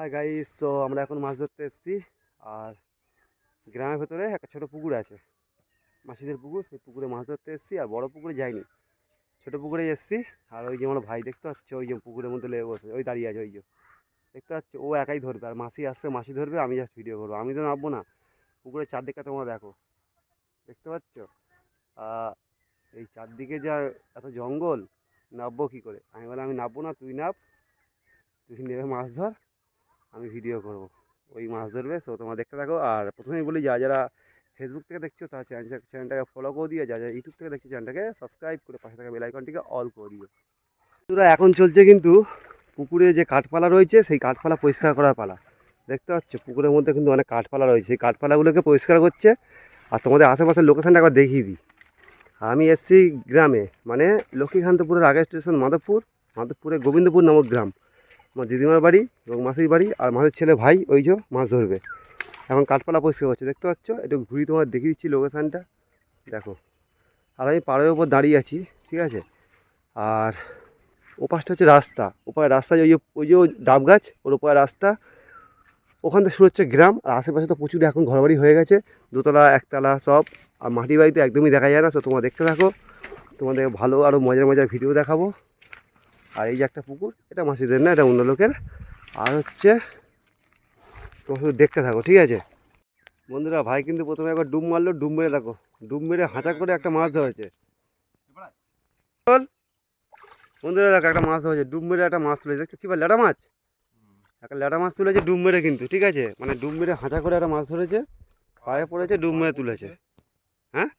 Hi guys তো আমরা এখন মাছ ধরতে এসেছি, আর গ্রামের ভেতরে একটা ছোটো পুকুর আছে। মাসিদের পুকুর, সেই পুকুরে মাছ ধরতে এসেছি, আর বড় পুকুরে যাইনি। ছোটো পুকুরে এসেছি, আর ওই যে আমার ভাই দেখতে পাচ্ছ, ওই যে পুকুরের মধ্যে লেগে বসে, ওই দাঁড়িয়ে আছে, ওই যে। দেখতে পাচ্ছ, ও একাই ধরবে আর মাসি আসছে, মাসি ধরবে, আমি জাস্ট ভিডিও করব। আমি তো নামবো না, পুকুরের চারদিকটা তোমরা দেখো। দেখতে পাচ্ছ? এই চারদিকে যা এত জঙ্গল, নামবো কী করে? আমি বললাম, আমি নামবো না, তুই নাম, তুই নেবে মাছ ধর। আমি ভিডিও করব। ওই মাছ ধরবে সো তোমরা দেখতে থাকো। আর প্রথমেই বলি যা যারা ফেসবুক থেকে দেখছ, তারা চ্যানেল চ্যানেলটাকে ফলো করে দিও। যা যারা ইউটিউব থেকে দেখছ চ্যানেলটাকে সাবস্ক্রাইব করে পাশে থাকা বেল আইকনটিকে অল করে দিও। তোরা এখন চলছে কিন্তু পুকুরে যে কাঠপালা রয়েছে, সেই কাঠপালা পরিষ্কার করার পালা। দেখতে পাচ্ছ, পুকুরের মধ্যে কিন্তু অনেক কাঠপালা রয়েছে। সেই কাঠপালাগুলোকে পরিষ্কার করছে। আর তোমাদের আশেপাশের লোকেশনটা একবার দেখিয়ে দিই। আমি এসছি গ্রামে মানে লক্ষ্মীকান্তপুরের আগের স্টেশন মাধবপুর মাধবপুরে গোবিন্দপুর নামক গ্রাম। আমার দিদিমার বাড়ি এবং মাসির বাড়ি আর মাসির ছেলে ভাই ওই যে মাছ ধরবে। এখন কাঠপালা পরিষ্কার করছে দেখতে পাচ্ছ? একটু ঘুরি তোমার দেখিয়ে দিচ্ছি লোকেশানটা। দেখো, আর আমি পাড়ের ওপর দাঁড়িয়ে আছি, ঠিক আছে? আর ওপাশটা হচ্ছে রাস্তা, ওপারে রাস্তা ওই যে ওই যে ডাব গাছ, ওর ওপারে রাস্তা। ওখান থেকে শুরু হচ্ছে গ্রাম, আর আশেপাশে তো প্রচুর এখন ঘরবাড়ি হয়ে গেছে, দোতলা, একতলা সব, আর মাটির বাড়িতে একদমই দেখা যায় না। তো তোমরা দেখতে থাকো তোমাদের ভালো আরও মজার মজার ভিডিও দেখাবো। আর এই যে একটা পুকুর, এটা মাসিদের না, এটা অন্য লোকের। আর হচ্ছে, তোমরা শুধু দেখতে থাকো, ঠিক আছে? বন্ধুরা, ভাই কিন্তু প্রথমে একবার ডুব মারলো ডুব মেরে দেখো ডুব মেরে হাঁচা করে একটা মাছ ধরেছে। বন্ধুরা, দেখো একটা মাছ ধরেছে ডুব মেরে একটা মাছ তুলেছে, দেখছ কী বল, ল্যাটা মাছ? একটা ল্যাটা মাছ তুলেছে ডুব মেরে কিন্তু, ঠিক আছে? মানে ডুব মেরে হাঁচা করে একটা মাছ ধরেছে, পায়ে পড়েছে ডুব মেরে তুলেছে। হ্যাঁ?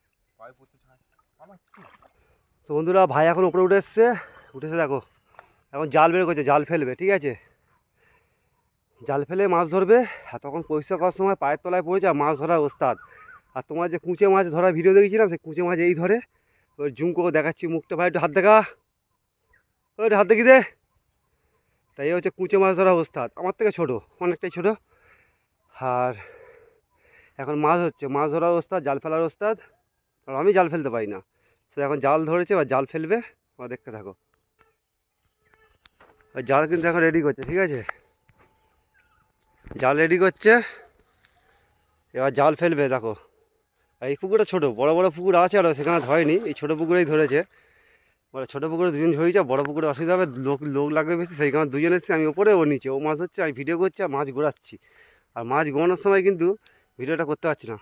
তো বন্ধুরা, ভাই এখন উপরে উঠে এসছে উঠেছে দেখো এখন জাল বের করছে, জাল ফেলবে, ঠিক আছে? জাল ফেলে মাছ ধরবে, আর তখন পরিষ্কার করার সময় পায়ের তলায় পড়েছে আর মাছ ধরার ওস্তাদ। আর তোমার যে কুঁচে মাছ ধরার ভিডিও দেখেছিলাম, সেই কুঁচে মাছ এই ধরে। ওই জুম করে দেখাচ্ছি মুখটা। ভাই, একটু হাত দেখা। ওই হাত দেখি দে। তাই হচ্ছে কুঁচে মাছ ধরা ওস্তাদ। আমার থেকে ছোটো, অনেকটাই ছোটো। আর এখন মাছ হচ্ছে, মাছ ধরার ওস্তাদ, জাল ফেলার ওস্তাদ। আর আমি জাল ফেলতে পারি না। সে এখন জাল ধরেছে বা জাল ফেলবে, তোমরা দেখতে থাকো। ওই জাল কিন্তু এখন রেডি করছে, ঠিক আছে? জাল রেডি করছে। এবার জাল ফেলবে, দেখো। এই পুকুরটা ছোটো, বড় বড় পুকুর আছে আরও সেখানে ধরেনি। এই ছোটো পুকুরেই ধরেছে। বলে ছোটো পুকুরে দুজন ধরেছে বড়ো পুকুরে অসুবিধা হবে, লোক লোক লাগবে বেশি, সেই কারণে দুজন এসেছে, আমি ওপরে, ও নিচে। ও মাছ হচ্ছে আমি ভিডিও করছি, আর মাছ ঘোরাচ্ছি। আর মাছ ঘোরানোর সময় কিন্তু ভিডিওটা করতে পারছি না।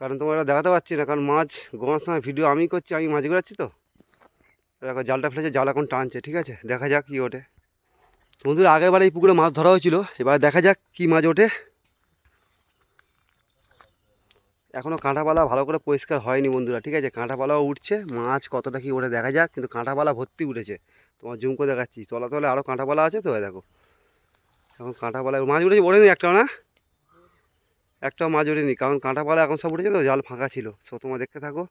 কারণ তোমরা দেখাতে পারছি না, কারণ মাছ ঘোরানোর সময় ভিডিও আমি করছি, আমি মাছ ঘোরাচ্ছি তো। দেখো জালটা ফেলেছে, জাল এখন টানছে, ঠিক আছে? দেখা যাক কী ওঠে। বন্ধুরা, আগের বার এই পুকুরে মাছ ধরা হয়েছিল, এবার দেখা যাক কী মাছ ওঠে। এখনও কাঁটাপালা ভালো করে পরিষ্কার হয়নি বন্ধুরা, ঠিক আছে? কাঁটাপালাও উঠছে, মাছ কতটা কি ওঠে দেখা যাক, কিন্তু কাঁটাপালা ভর্তি উঠেছে। তোমার জুম করে দেখাচ্ছি, তলা তলে আরও কাঁটাপালা আছে তো দেখো। এখন কাঁটাপালা মাছ উঠেছে ওঠেনি একটাও না? একটাও মাছ ওঠেনি কারণ কাঁটাপালা এখন সব উঠেছে তো, জাল ফাঁকা ছিল। সো, তোমরা দেখতে থাকো।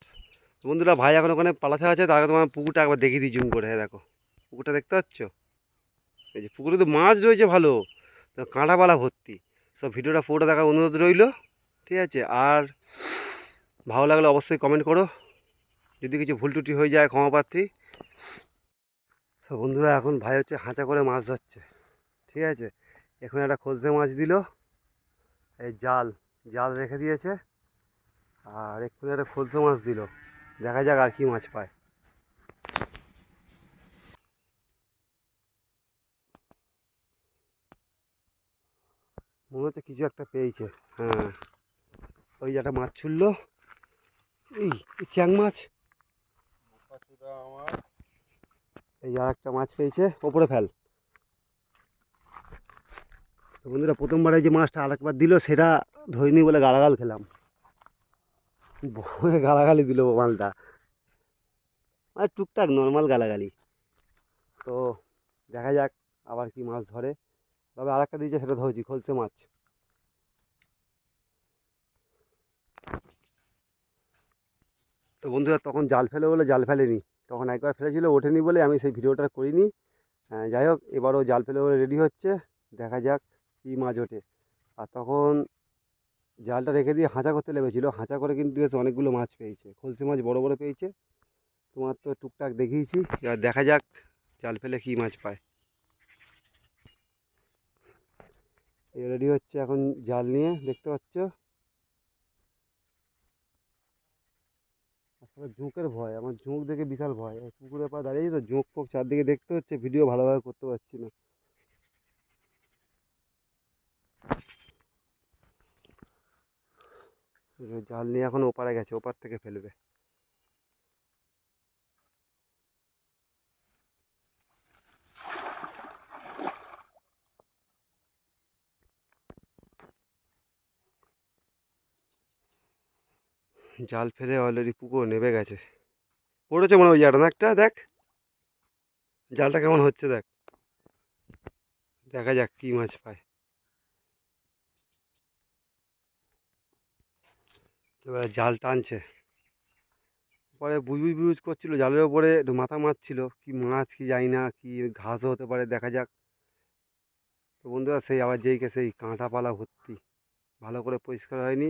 বন্ধুরা, ভাই এখন ওখানে পালাতে আছে তাকে তোমার পুকুরটা একবার দেখিয়ে দিই, জুম করে। হ্যাঁ দেখো, পুকুরটা দেখতে পাচ্ছ? এই যে পুকুরে তো মাছ রয়েছে ভালো, তো কাঁটাপালা ভর্তি। সব ভিডিওটা, পুরোটা দেখার অনুরোধ রইল, ঠিক আছে? আর ভালো লাগলে অবশ্যই কমেন্ট করো। যদি কিছু ভুল টুটি হয়ে যায় ক্ষমা প্রার্থী তো বন্ধুরা, এখন ভাই হচ্ছে হাঁচা করে মাছ ধরছে, ঠিক আছে? এখন একটা খোলসে মাছ দিল, এই জাল জাল রেখে দিয়েছে, আর এক্ষুনি একটা খোলসে মাছ দিল। দেখা যাক আর কি মাছ পায়। মনে হচ্ছে কিছু একটা পেয়েছে হ্যাঁ। ওই একটা মাছ ছুড়লো। এই চ্যাং মাছ। এই আর একটা মাছ পেয়েছে, ওপরে ফেল। বন্ধুরা, প্রথমবারে যে মাছটা আরেকবার দিল, সেটা ধরিনি বলে গালাগাল খেলাম। গালাগালি দিল মালটা মানে টুকটাক নর্মাল গালাগালি। তো দেখা যাক আবার কি মাছ ধরে। তবে আরেকটা দিয়েছে সেটা ধরেছি খলসে মাছ। তো বন্ধুরা তখন জাল ফেলে বলে জাল ফেলেনি। তখন একবার ফেলেছিল ওঠেনি বলে আমি সেই ভিডিওটা করিনি। আহ, যাই হোক এবারও জাল ফেলে বলে রেডি হচ্ছে। দেখা যাক কী মাছ ওঠে। আর তখন জালটা রেখে দিয়ে হাঁচা করতে লেগেছিলো হাঁচা করে কিন্তু বেশ অনেকগুলো মাছ পেয়েছে। খলসি মাছ বড় বড় পেয়েছে। তোমার তো টুকটাক দেখিয়েছি। এবার দেখা যাক জাল ফেলে কী মাছ পায়। রেডি হচ্ছে এখন জাল নিয়ে, দেখতে পাচ্ছ? আসলে ঝোঁকের ভয়, আমার ঝোঁক দেখে বিশাল ভয়। এই পুকুরের পা দাঁড়িয়েছি তো ঝোঁক ফোঁক চারদিকে দেখতে হচ্ছে ভিডিও ভালোভাবে করতে পারছি না এই যে জাল নিয়ে এখন ওপারে গেছে, ওপার থেকে ফেলবে। জাল ফেলে অলরেডি পুকুর নেবে গেছে। পড়েছে মনে হয় জায়গাটা, না একটা? দেখ। জালটা কেমন হচ্ছে, দেখ। দেখা যাক কী মাছ পায়। এবারে জাল টানছে। পরে বুজবুজ বুজ করছিল, জালের ওপরে একটু মাথা মারছিল, কি মাছ কি যায় না, কি ঘাসও হতে পারে, দেখা যাক। তো বন্ধুরা, সেই আবার যেইকে সেই কাঁটা পালা ভর্তি, ভালো করে পরিষ্কার হয়নি।